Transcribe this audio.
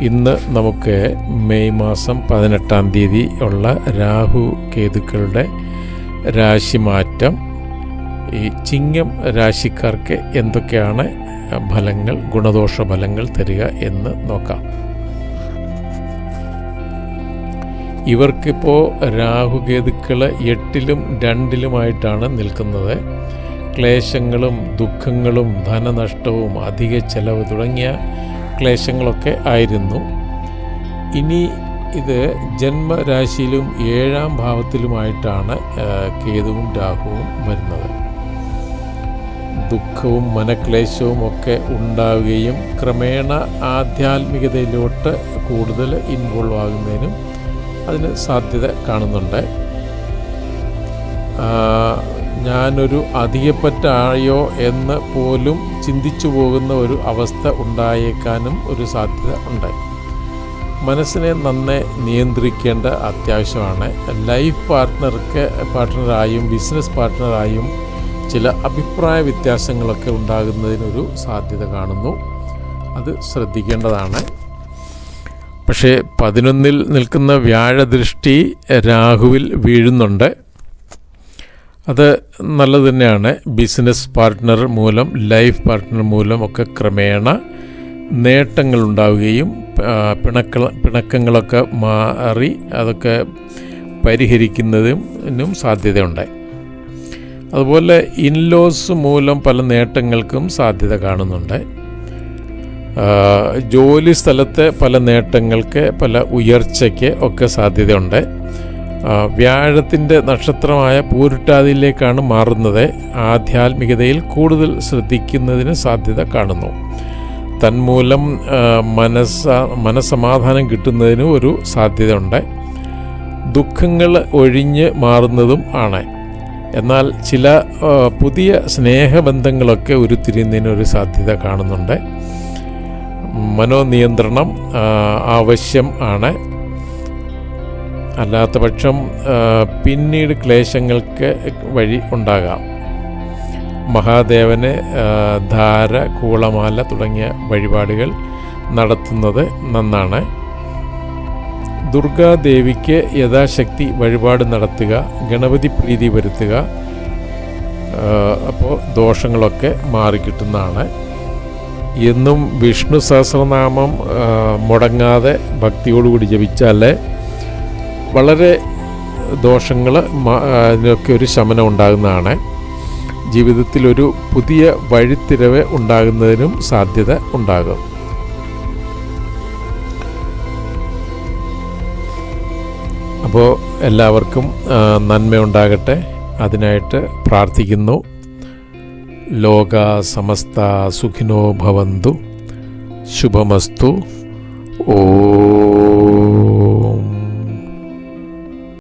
ഇന്ന് നമുക്ക് മെയ് മാസം പതിനെട്ടാം തീയതി ഉള്ള രാഹു കേതുക്കളുടെ രാശിമാറ്റം. ഈ ചിങ്ങം രാശിക്കാർക്ക് എന്തൊക്കെയാണ് ഫലങ്ങൾ ഗുണദോഷ ഫലങ്ങൾ തരിക എന്ന് നോക്കാം. ഇവർക്കിപ്പോൾ രാഹുകേതുക്കൾ എട്ടിലും രണ്ടിലുമായിട്ടാണ് നിൽക്കുന്നത്. ക്ലേശങ്ങളും ദുഃഖങ്ങളും ധനനഷ്ടവും അധിക ചെലവ് തുടങ്ങിയ ക്ലേശങ്ങളൊക്കെ ആയിരുന്നു. ഇനി ഇത് ജന്മരാശിയിലും ഏഴാം ഭാവത്തിലുമായിട്ടാണ് കേതുവും രാഹുവും വരുന്നത്. ദുഃഖവും മനക്ലേശവും ഒക്കെ ഉണ്ടാവുകയും ക്രമേണ ആധ്യാത്മികതയിലോട്ട് കൂടുതൽ ഇൻവോൾവ് ആകുന്നതിനും അതിന് സാധ്യത കാണുന്നുണ്ട്. ഞാനൊരു അധികപ്പറ്റായോ എന്ന് പോലും ചിന്തിച്ചു പോകുന്ന ഒരു അവസ്ഥ ഉണ്ടായേക്കാനും ഒരു സാധ്യത ഉണ്ട്. മനസ്സിനെ നന്നെ നിയന്ത്രിക്കേണ്ട അത്യാവശ്യമാണ്. ലൈഫ് പാർട്ട്ണർക്ക് പാർട്ട്ണറായും ബിസിനസ് പാർട്ട്ണറായും ചില അഭിപ്രായ വ്യത്യാസങ്ങളൊക്കെ ഉണ്ടാകുന്നതിനൊരു സാധ്യത കാണുന്നു. അത് ശ്രദ്ധിക്കേണ്ടതാണ്. പക്ഷേ പതിനൊന്നിൽ നിൽക്കുന്ന വ്യാഴദൃഷ്ടി രാഹുവിൽ വീഴുന്നുണ്ട്. അത് നല്ലത് തന്നെയാണ്. ബിസിനസ് പാർട്ട്ണർ മൂലം ലൈഫ് പാർട്ട്ണർ മൂലം ഒക്കെ ക്രമേണ നേട്ടങ്ങൾ ഉണ്ടാവുകയും പിണക്ക പിണക്കങ്ങളൊക്കെ മാറി അതൊക്കെ പരിഹരിക്കുന്നതിനും സാധ്യതയുണ്ട്. അതുപോലെ ഇൻലോസ് മൂലം പല നേട്ടങ്ങൾക്കും സാധ്യത കാണുന്നുണ്ട്. ജോലി സ്ഥലത്തെ പല നേട്ടങ്ങൾക്ക് പല ഉയർച്ചയ്ക്ക് ഒക്കെ സാധ്യതയുണ്ട്. വ്യാഴത്തിന്റെ നക്ഷത്രമായ പൂരുട്ടാതിയിലേക്കാണ് മാറുന്നത്. ആധ്യാത്മികതയിൽ കൂടുതൽ ശ്രദ്ധിക്കുന്നതിന് സാധ്യത കാണുന്നു. തന്മൂലം മനസ്സ മനസ്സമാധാനം കിട്ടുന്നതിനും ഒരു സാധ്യതയുണ്ട്. ദുഃഖങ്ങൾ ഒഴിഞ്ഞ് മാറുന്നതും ആണ്. എന്നാൽ ചില പുതിയ സ്നേഹബന്ധങ്ങളൊക്കെ ഉരുത്തിരിയുന്നതിന് ഒരു സാധ്യത കാണുന്നുണ്ട്. മനോനിയന്ത്രണം ആവശ്യം ആണ്. അല്ലാത്ത പക്ഷം പിന്നീട് ക്ലേശങ്ങൾക്ക് വഴി ഉണ്ടാകാം. മഹാദേവന് ധാര കൂളമാല തുടങ്ങിയ വഴിപാടുകൾ നടത്തുന്നത് നന്നാണ്. ദുർഗാദേവിക്ക് യഥാശക്തി വഴിപാട് നടത്തുക ഗണപതി പ്രീതി വരുത്തുക അപ്പോൾ ദോഷങ്ങളൊക്കെ മാറിക്കിട്ടുന്നതാണ് എന്നും വിഷ്ണു സഹസ്രനാമം മുടങ്ങാതെ ഭക്തിയോടുകൂടി ജപിച്ചാൽ വളരെ ദോഷങ്ങൾ അതിനൊക്കെ ഒരു ശമനം ഉണ്ടാകുന്നതാണ്. ജീവിതത്തിലൊരു പുതിയ വഴിത്തിരവ് ഉണ്ടാകുന്നതിനും സാധ്യത ഉണ്ടാകും. അപ്പോൾ എല്ലാവർക്കും നന്മയുണ്ടാകട്ടെ. അതിനായിട്ട് പ്രാർത്ഥിക്കുന്നു. ലോക സമസ്ത സുഖിനോ ഭവന്തു. ശുഭമസ്തു. ഓ